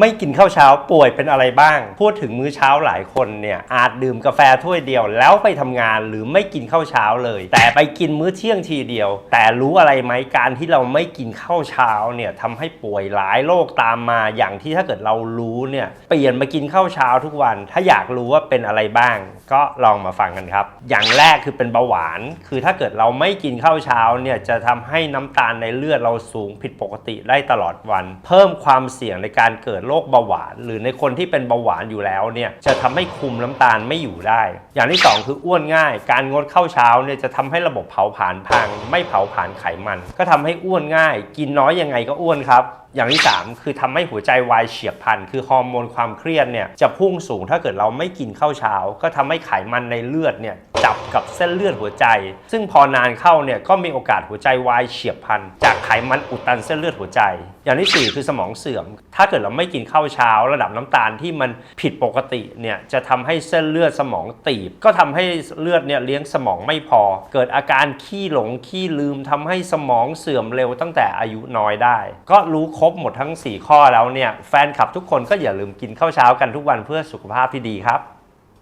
ไม่กินข้าวเช้าป่วยเป็นอะไรบ้าง พูดถึงมื้อเช้าหลายคนเนี่ยอาจดื่มกาแฟถ้วยเดียว แล้วไปทำงานหรือไม่กินข้าวเช้าเลย แต่ไปกินมื้อเที่ยงทีเดียว แต่รู้อะไรไหมการที่เราไม่กินข้าวเช้าเนี่ยทำให้ป่วยหลายโรคตามมาอย่างที่ถ้าเกิดเรารู้เนี่ยเปลี่ยนมากินข้าวเช้าทุกวัน ถ้าอยากรู้ว่าเป็นอะไรบ้าง ก็ลองมาฟังกันครับ อย่างแรกคือเป็นเบาหวาน คือถ้าเกิดเราไม่กินข้าวเช้าเนี่ยจะทำให้น้ำตาลในเลือดเราสูงผิดปกติได้ตลอดวัน เพิ่มความเสี่ยงในการเกิดโรคเบาหวาน หรือในคนที่เป็นเบาหวานอยู่แล้วเนี่ยจะทำให้คุมน้ำตาลไม่อยู่ได้ อย่างที่สองคืออ้วนง่าย การงดข้าวเช้าเนี่ยจะทำให้ระบบเผาผลาญพัง ไม่เผาผลาญไขมัน ก็ทำให้อ้วนง่าย กินน้อยยังไงก็อ้วนครับอย่างที่ 3 คือทำให้หัวใจวายเฉียบพลัน คือฮอร์โมนความเครียดเนี่ยจะพุ่งสูงถ้าเกิดเราไม่กินข้าวเช้า ก็ทำให้ไขมันในเลือดเนี่ย จับกับเส้นเลือดหัวใจ ซึ่งพอนานเข้าเนี่ยก็มีโอกาสหัวใจวายเฉียบพลัน จากไขมันอุดตันเส้นเลือดหัวใจ อย่างที่ 4 คือสมองเสื่อม ถ้าเกิดเราไม่กินข้าวเช้า ระดับน้ำตาลที่มันผิดปกติเนี่ยจะทำให้เส้นเลือดสมองตีบ ก็ทำให้เลือดเนี่ยเลี้ยงสมองไม่พอ เกิดอาการขี้หลงขี้ลืมทำให้สมองเสื่อมเร็วตั้งแต่อายุน้อยได้ ก็รู้ครบหมดทั้ง 4 ข้อแล้วเนี่ยแฟนคลับทุกคนก็อย่าลืมกินข้าวเช้ากันทุกวันเพื่อสุขภาพที่ดีครับ